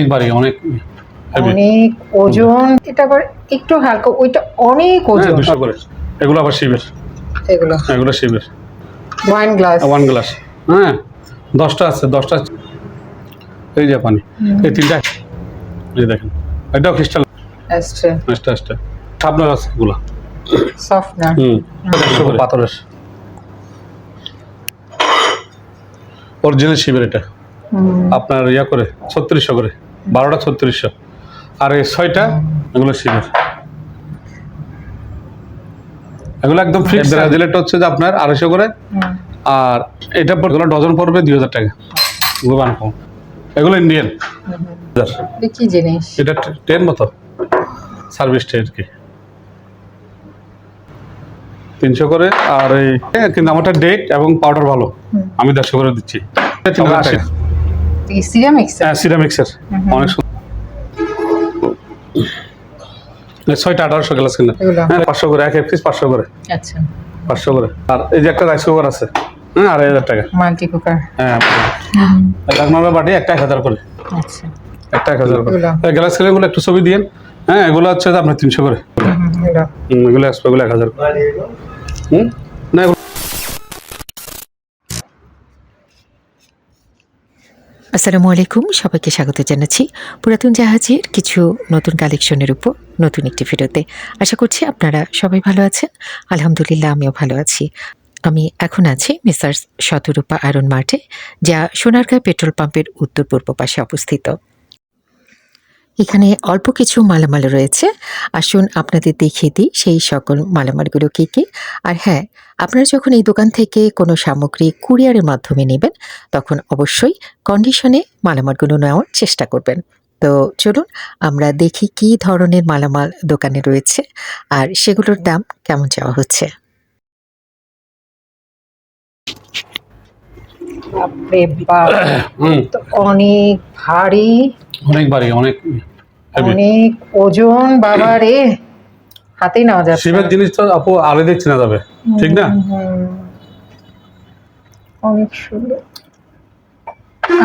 অনেক বাড়ি অনেক অনেক ওজন এটা আবার একটু হালকা ওইটা অনেক হ্যাঁ ওজন। দুশো করে। এগুলো আবার শিবের। এগুলো। এগুলো শিবের। ওয়াইন গ্লাস ওয়ান গ্লাস হ্যাঁ দশটা আছে দশটা এই যে পানি। এই তিনটা। এই দেখেন। এটাও আস্তে আস্তে আপনার আছে এগুলো। হুম। পাথরের। অরিজিনাল শিবের এটা। আপনার ইয়া করে ছত্রিশশো করে। বারোটা ছত্রিশশো। আর এই ছয়টা এগুলো শিবের এগুলো একদম ফিক্স ব্রাজিলেরটা হচ্ছে যে আপনার আড়াইশো করে। আর এটা পর- এগুলো ডজন পড়বে দুই হাজার টাকা। এগুলো বানাবো এগুলো ইন্ডিয়ান। এটা কি জিনিস? এটা টেন মতো। সার্ভিস ট্রে আর কি। তিনশো করে আর এই হ্যাঁ, কিন্তু আমারটা ডেট এবং পাউডার ভালো। আমি দেড়শো করে দিচ্ছি। তিন হাজার টাকা। সিরামিক্স হ্যাঁ সিরামিক্সের অনেক সুন্দর। ছয়টা আঠারোশো গ্লাস হ্যাঁ পাঁচশো করে এক এক পিস পাঁচশো করে। আচ্ছা। পাঁচশো করে। আর এই যে একটা রাইস কুকার আছে হ্যাঁ আড়াই হাজার টাকা মাল্টি কুকার হ্যাঁ বাটি একটা এক হাজার করে। আচ্ছা। একটা এক হাজার করে? গ্লাসগুলো একটু ছবি দিয়েন। হ্যাঁ এগুলো হচ্ছে আপনার তিনশো করে। এগুলো। আসবে এগুলো এক হাজার করে। হুম? না আসসালামু আলাইকুম, সবাইকে স্বাগত জানাচ্ছি পুরাতন জাহাজের কিছু নতুন কালেকশনের উপর নতুন একটি ভিডিওতে। আশা করছি আপনারা সবাই ভালো আছেন। আলহামদুলিল্লাহ, আমিও ভালো আছি। আমি এখন আছি মিসার্স শতরূপা আয়রন মার্টে যা সোনারগাঁ পেট্রোল পাম্পের উত্তর পূর্ব পাশে অবস্থিত। এখানে অল্প কিছু মালামাল রয়েছে। আসুন আপনাদের দেখিয়ে দিই সেই সকল মালামালগুলো কী কী। আর হ্যাঁ আপনারা যখন এই দোকান থেকে কোনো সামগ্রী কুরিয়ারের মাধ্যমে নেবেন তখন অবশ্যই কন্ডিশনে মালামালগুলো নেওয়ার চেষ্টা করবেন। তো চলুন আমরা দেখি কি ধরনের মালামাল দোকানে রয়েছে আর সেগুলোর দাম কেমন চাওয়া হচ্ছে। অনেক ভারী। অনেক বাড়ি অনেক অনেক ওজন বাবা রে হাতেই নেওয়া যাচ্ছে শিবের জিনিস তো আপু আলে দেখছি না যাবে ঠিক না? অনেক সুন্দর।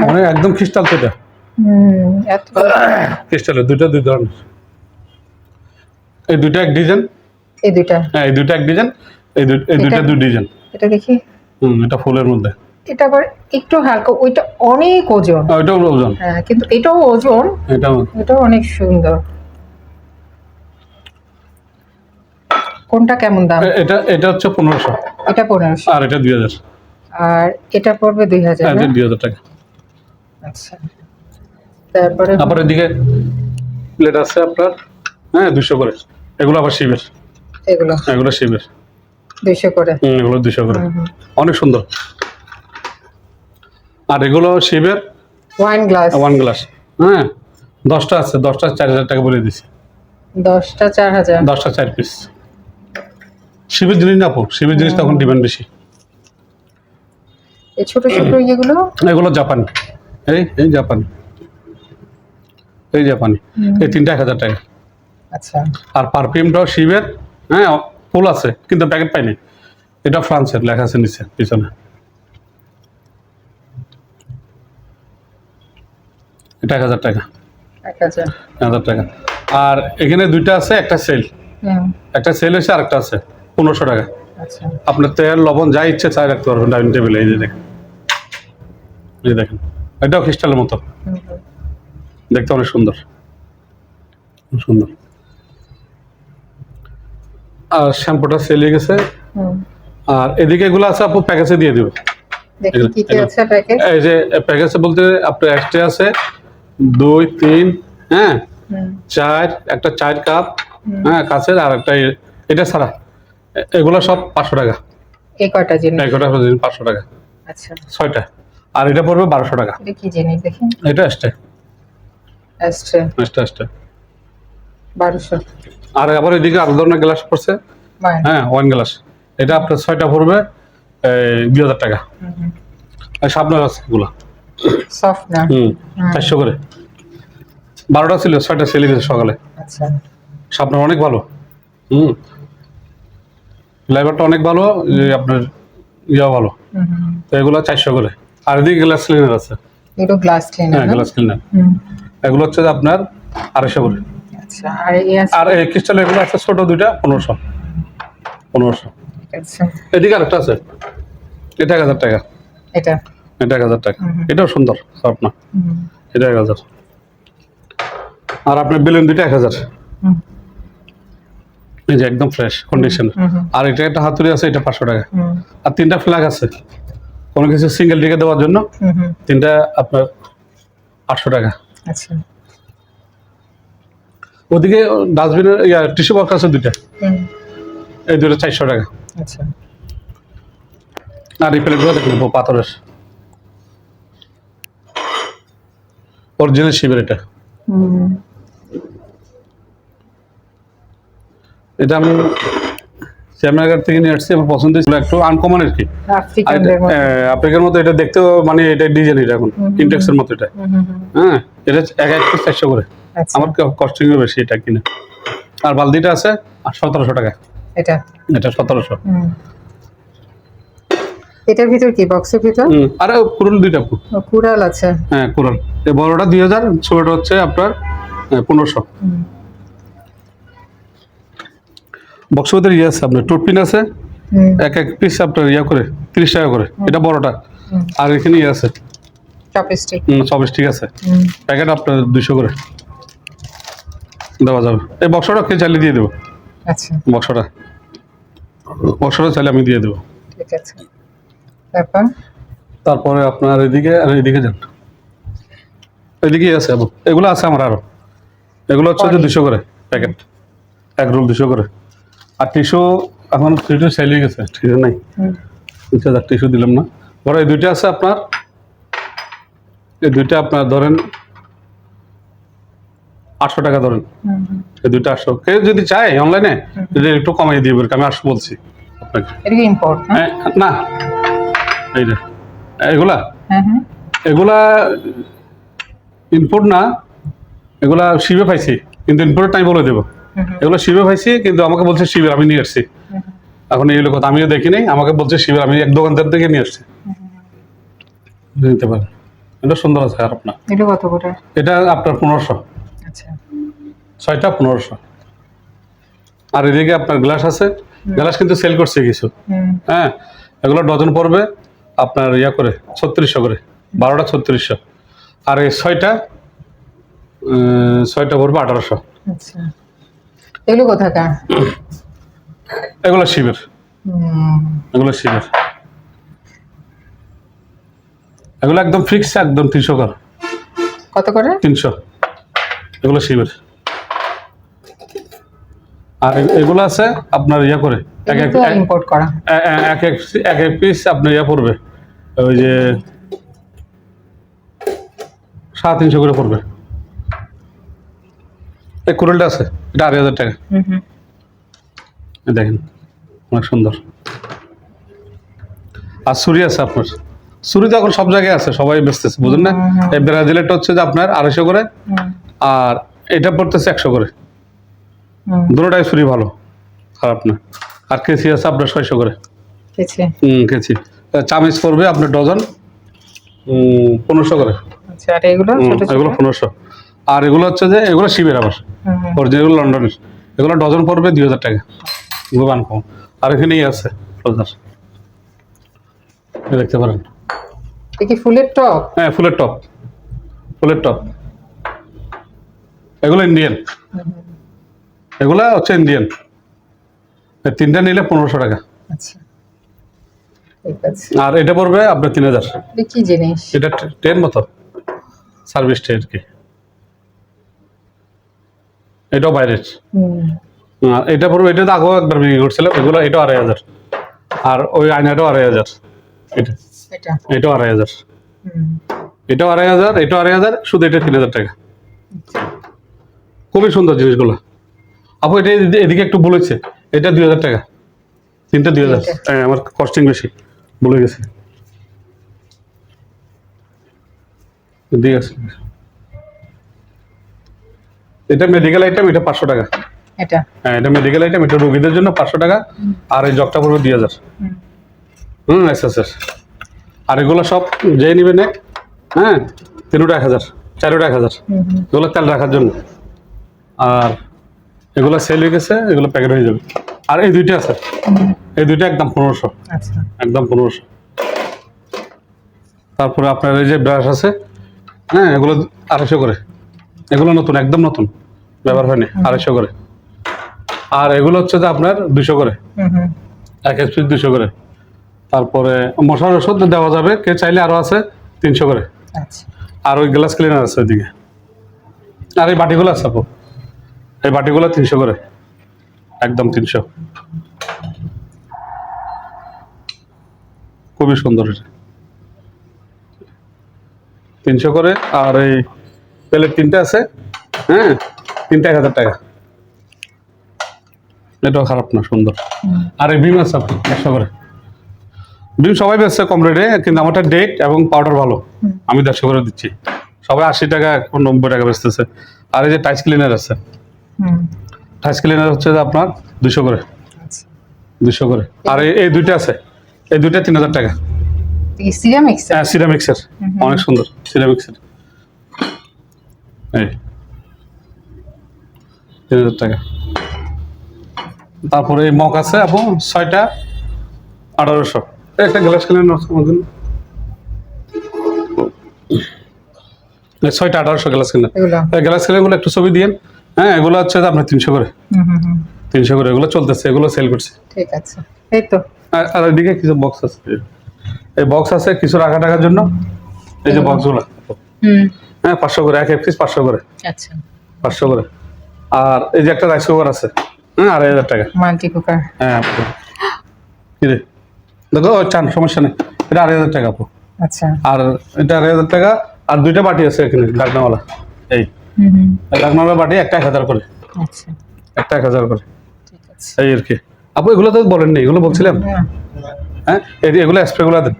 অনেক একদম ক্রিস্টাল এত ক্রিস্টালের দুইটা দুই ধরনের। এই দুইটা এক ডিজাইন এই দুইটা। হ্যাঁ এই দুইটা এক ডিজাইন এই দুইটা দুই ডিজাইন এটা দেখি। হুম এটা ফুলের মধ্যে। এটা আবার একটু হালকা ওইটা অনেক ওজন। ওইটাও ওজন। হ্যাঁ কিন্তু এটাও ওজন। এটা এটাও অনেক সুন্দর। কোনটা কেমন দাম? এটা এটা হচ্ছে পনেরোশো। এটা পনেরোশো। আর এটা দুই হাজার। আর এটা পড়বে দুই হাজার হ্যাঁ দুই হাজার টাকা। আচ্ছা। তারপরে? তারপর এদিকে প্লেট আছে আপনার হ্যাঁ দুশো করে। এগুলো আবার শিবের। এগুলো? এগুলো শিবের। দুইশো করে? হুম এগুলো দুশো করে। অনেক সুন্দর। আর এগুলো শিবের? ওয়াইন গ্লাস ওয়ান গ্লাস হ্যাঁ দশটা আছে দশটা চার হাজার টাকা বলে দিছি। দশটা চার হাজার। দশটা চার পিস শিবের জিনিস না আপু শিবের জিনিস তখন ডিমান্ড বেশি। এই ছোট ছোট ইয়েগুলো? এগুলো জাপান। এই এই জাপানি। এই জাপানি। এই তিনটা এক হাজার টাকা। আচ্ছা। আর পারফিউমটাও শিবের। হ্যাঁ ফুল আছে কিন্তু প্যাকেট পাইনি। এটা ফ্রান্সের লেখা আছে নিচে পিছনে। এটা এক হাজার টাকা। হাজার। টাকা। আর এখানে দুইটা আছে একটা সেল একটা সেল হয়েছে আর একটা আছে পনেরোশো টাকা। আচ্ছা। আপনার তেল লবণ যা ইচ্ছে চাই রাখতে পারবেন ডাইনিং টেবিলে এই যে দেখেন। এই দেখেন। এটাও খ্রিস্টালের মতো। দেখতে অনেক সুন্দর। সুন্দর। আর শ্যাম্পুটা সেলে গেছে। আর এদিকে এগুলো আছে আপু প্যাকেজে দিয়ে দেবে। এই যে প্যাকেজে বলতে আপনার এক্সট্রা আছে দুই তিন হ্যাঁ? চার একটা চার কাপ হ্যাঁ কাছের আর একটা এটা ছাড়া। এগুলো সব পাঁচশো টাকা। এই কয়টা জিনিস? এগারোটা পাঁচশো টাকা। আচ্ছা। ছয়টা। আর এটা পড়বে বারোশো টাকা। এটা কি জিনিস দেখি? এটা আসছে আসছে আসতে আসতে বারোশো। আর আবার এদিকে আলাদা ধরনের গ্লাস পড়ছে। হ্যাঁ ওয়ান গ্লাস। এটা আপনার ছয়টা পড়বে দুই হাজার টাকা। আর সাবনার আছে এগুলো। সফট না? হুম চারশো করে। বারোটা ছিল ছয়টা সেলে গেছে সকালে। আচ্ছা। সাবনার অনেক ভালো। হুম। ফ্লেভারটা অনেক ভালো আপনার ইয়া ভালো। তো এগুলো চারশো করে। আর এদিকে গ্লাস ক্লিনার আছে। এগুলো গ্লাস হ্যাঁ গ্লাস ক্লিনার এগুলো হচ্ছে আপনার আড়াইশো করে। আচ্ছা আর এই আছে? আর এই ক্রিস্টাল এগুলো আছে ছোট দুইটা পনেরোশো। পনেরোশো। আচ্ছা এদিকে আরেকটা আছে। এটা এক হাজার টাকা। এটা? এটা এক হাজার টাকা। এটাও সুন্দর না। এটা এক হাজার। আর আপনার বেলুন দুইটা এক হাজার। এই যে একদম ফ্রেশ কন্ডিশন আর এটা একটা হাতুড়ি আছে এটা পাঁচশো টাকা। আর তিনটা ফ্ল্যাগ আছে। কোনো কিছু সিঙ্গেল টিকে দেওয়ার জন্য তিনটা আপনার আটশো টাকা। আচ্ছা। ওদিকে ডাস্টবিনের ইয়া টিস্যু বক্স আছে দুইটা। এই দুটো চারশো টাকা। আচ্ছা। আর এই প্লেটগুলো দেখুন পাথরের। অরিজিনাল শিবের এটা। এটা আমি শ্যামনগর থেকে নিয়ে আসছি আমার পছন্দ ছিল একটু আনকমন আর কি। আফ্রিকার মতো এটা দেখতেও মানে এটা ডিজাইন এটা এখন ইন্টেক্সের মতো এটা। হ্যাঁ এটা এক এক পিস চারশো করে। আচ্ছা। আমার কস্টিংও বেশি এটা কিনে। আর বালতিটা আছে আর সতেরোশো টাকা। এটা? এটা সতেরোশো। এটার ভিতর কি? বক্সের ভিতর? আর কুরুল দুইটা কুড়াল আছে। হ্যাঁ কুরুল এই বড়টা দুই হাজার ছোটটা হচ্ছে আপনার পনেরোশো। বক্সের ভিতরে ইয়ে আছে আপনার টুটপিন আছে। এক এক পিস আপনার ইয়া করে তিরিশ টাকা করে। এটা বড়টা। আর এখানে ইয়ে আছে। চপস্টিক ঠিক আছে। প্যাকেট আপনার দুশো করে। দেওয়া যাবে। এই বক্সটা কে চালিয়ে দিয়ে দেবো। আচ্ছা। বক্সটা বক্সটা চাইলে আমি দিয়ে দেবো। ঠিক আছে। তারপর? তারপরে আপনার এদিকে আর এদিকে যান এদিকে আছে আবু। এগুলো আছে আমার আরও। এগুলো হচ্ছে যে। দুশো করে প্যাকেট। এক রোল দুশো করে। আর টিস্যু এখন টিস্যু সেল হয়ে গেছে। টিস্যু নাই। তিন হাজার টিস্যু দিলাম না। বড় এই দুইটা আছে আপনার। এই দুইটা আপনার ধরেন আটশো টাকা ধরেন। এই দুইটা আটশো। কেউ যদি চায় অনলাইনে যদি একটু কমাই দিয়ে আমি আটশো বলছি আপনাকে। হ্যাঁ, না। এগুলা? হ্যাঁ হ্যাঁ। এগুলা ইনপুট না এগুলা শিবে পাইছি কিন্তু ইনপুটের টাইম বলে দেবো। হুম, এগুলো শিবে পাইছি কিন্তু আমাকে বলছে শিবের আমি নিয়ে আসছি। এখন এইগুলো কথা আমিও দেখিনি আমাকে বলছে শিবের আমি এক দোকানদার থেকে নিয়ে আসছি। নিতে পারেন এটা সুন্দর আছে আর আপনার এটা কত করে? এটা আপনার পনেরোশো। আচ্ছা। ছয়টা পনেরোশো। আর এদিকে আপনার গ্লাস আছে গ্লাস কিন্তু সেল করছে কিছু। হ্যাঁ এগুলো ডজন পড়বে। আপনার ইয়া করে ছত্রিশশো করে বারোটা ছত্রিশশো। আর এই ছয়টা ছয়টা পড়বে আঠারোশো। আচ্ছা। এগুলো কোথাকার? এগুলো শিবের। এগুলো শিবের। এগুলো একদম ফিক্স একদম তিনশো কর। কত করে? তিনশো। এগুলো শিবের। আর এগুলো আছে আপনার ইয়া করে এক এক এক- ইম্পোর্ট করা। এ- এ- এক এক এক এক পিস আপনার ইয়া পড়বে। ওই যে সাড়ে তিনশো করে পড়বে। এই কুড়েলটা আছে এটা আড়াই হাজার টাকা। হুম, হুম, এই দেখেন অনেক সুন্দর। আর সুরি আছে আপনার। সুরি তো এখন সব জায়গায় আছে সবাই বেচতেছে বুঝুন না। এই ব্রাজিলেরটা হচ্ছে যে আপনার আড়াইশো করে আর এটা পড়তেছে একশো করে। হুম, দুটোটাই সুরি ভালো খারাপ না। আর কেসি আছে আপনার ছয়শো করে। হুম কেছি চামিচ পড়বে আপনার ডজন পনেরোশো করে। আচ্ছা এগুলো পনেরোশো। আর এগুলো হচ্ছে যে এগুলো শিবের আবার। হুম, অরিজিনাল লন্ডনের এগুলো ডজন পড়বে দুই হাজার টাকা। গোবান কম আর এখানেই আছে ফ্লোজার দেখতে পারেন। কি ফুলের টপ? হ্যাঁ ফুলের টপ। ফুলের টপ। এগুলো ইন্ডিয়ান এগুলা হচ্ছে ইন্ডিয়ান তিনটা নিলে পনেরোশো টাকা। আচ্ছা। আর এটা পড়বে আপনার তিন হাজার। কি জিনিস? এটা ট্রেন মতো। সার্ভিস ট্রেন কি। এটাও বাইরের। আর এটা পড়বে এটা তো আগেও একবার বিক্রি করছিলাম এগুলো এটাও আড়াই হাজার। আর ওই আয়নাটাও আড়াই হাজার। এটা এটা। এটাও আড়াই হাজার। এটাও আড়াই হাজার এটাও আড়াই হাজার শুধু এটা তিন হাজার টাকা। খুবই সুন্দর জিনিসগুলো। আপু এটা এদিকে একটু বলেছে। এটা দুই হাজার টাকা। তিনটা দুই হাজার। হ্যাঁ আমার কস্টিং বেশি বলে গেছে। এটা মেডিকেল আইটেম এটা পাঁচশো টাকা। এটা। হ্যাঁ এটা মেডিকেল আইটেম এটা রোগীদের জন্য পাঁচশো টাকা আর এই জগটা পড়বে দুই হাজার। হুম, এস এস আর এগুলো সব যেই নিবে নে হ্যাঁ তিনটা এক হাজার চারোটা এক হাজার। এগুলো তেল রাখার জন্য। আর এগুলো সেল হয়ে গেছে এগুলো প্যাকেট হয়ে যাবে। আর এই দুইটা আছে। এই দুইটা একদম পনেরোশো। আচ্ছা। একদম পনেরোশো। তারপরে আপনার এই যে ব্রাশ আছে হ্যাঁ এগুলো আড়াইশো করে। এগুলো নতুন একদম নতুন। ব্যবহার হয়নি আড়াইশো করে। আর এগুলো হচ্ছে যে আপনার দুশো করে। এক এসপি দুশো করে। তারপরে মশার ওষুধ দেওয়া যাবে কে চাইলে আরও আছে তিনশো করে। আচ্ছা। আর ওই গ্লাস ক্লিনার আছে ওইদিকে। আর এই বাটিগুলো আছে আপু। এই বাটিগুলো তিনশো করে। একদম তিনশো। খুবই সুন্দর তিনশো করে, আর এই প্লেট তিনটে আছে হ্যাঁ? তিনটে এক টাকা। এটাও খারাপ না, সুন্দর। আর এই বিম আছে একশো করে। বিম সবাই বেচছে কম রেটে কিন্তু আমারটা ডেট এবং পাউডার ভালো। আমি দেড়শো করে দিচ্ছি। সবাই আশি টাকা নব্বই টাকা বেচতেছে। আর এই যে টাইস ক্লিনার আছে টাইস ক্লিনার হচ্ছে যে আপনার দুশো করে। আচ্ছা। দুশো করে। আর এই- দুইটা আছে। এই দুইটা তিন হাজার টাকা। সিরামিক্স হ্যাঁ সিরামিক্সের। অনেক সুন্দর সিরামিক্সের এই। তিন হাজার টাকা। তারপরে এই মগ আছে আপু ছয়টা আঠারোশো। এই একটা গ্লাস জন্য। এই ছয়টা আঠারোশো গ্লাস এই গ্লাস ক্লিনারগুলো একটু ছবি দিয়েন। হ্যাঁ এগুলো হচ্ছে আপনার তিনশো করে। তিনশো করে এগুলো চলতেছে এগুলো সেল করছে। ঠিক আছে। এই তো। আর এদিকে কিছু বক্স আছে। এই বক্স আছে কিছু রাখা টাকার জন্য। এই যে বক্সগুলো হ্যাঁ পাঁচশো করে এক এক পিস পাঁচশো করে। আচ্ছা। পাঁচশো করে। আর এই যে একটা রাইস কুকার আছে। হ্যাঁ আড়াই হাজার টাকা। Multi cooker. হ্যাঁ আপু। কি রে? দেখো চান সমস্যা নেই। এটা আড়াই হাজার টাকা আপু। আচ্ছা। আর এটা আড়াই হাজার টাকা। আর দুইটা বাটি আছে এখানে ডাকনাওয়ালা এই। বাটি একটা এক হাজার করে। আচ্ছা। একটা এক হাজার করে। এই আর কি। আপু এগুলো তো বলেননি এগুলো বলছিলাম হ্যাঁ? হ্যাঁ এগুলো স্প্রেগুলো দেন।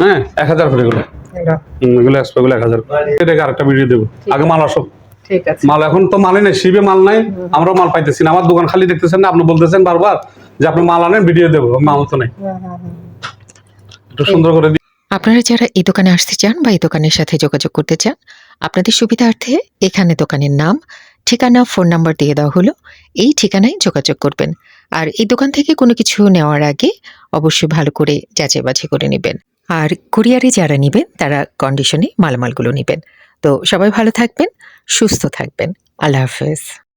হ্যাঁ এক হাজার করে এগুলো। এগুলো স্প্রেগুলো এক হাজার এটাকে আরেকটা ভিডিও দেবো। আগে মাল আসো। মাল এখন তো মালই নেই শিবে মাল নাই আমরাও মাল পাইতেছি না। আমার দোকান খালি দেখতেছেন না আপনি বলতেছেন বারবার যে আপনি মাল আনেন ভিডিও দেবো মাল তো নেই। হুম হুম হুম একটু সুন্দর করে আপনারা যারা এই দোকানে আসতে চান বা এই দোকানের সাথে যোগাযোগ করতে চান আপনাদের সুবিধার্থে এখানে দোকানের নাম, ঠিকানা, ফোন নাম্বার দিয়ে দেওয়া হলো। এই ঠিকানায় যোগাযোগ করবেন। আর এই দোকান থেকে কোনো কিছু নেওয়ার আগে অবশ্যই ভালো করে যাচাই বাছাই করে নেবেন। আর কুরিয়ারে যারা নেবেন, তারা কন্ডিশনে মালামালগুলো নেবেন। তো সবাই ভালো থাকবেন, সুস্থ থাকবেন। আল্লাহ হাফেজ।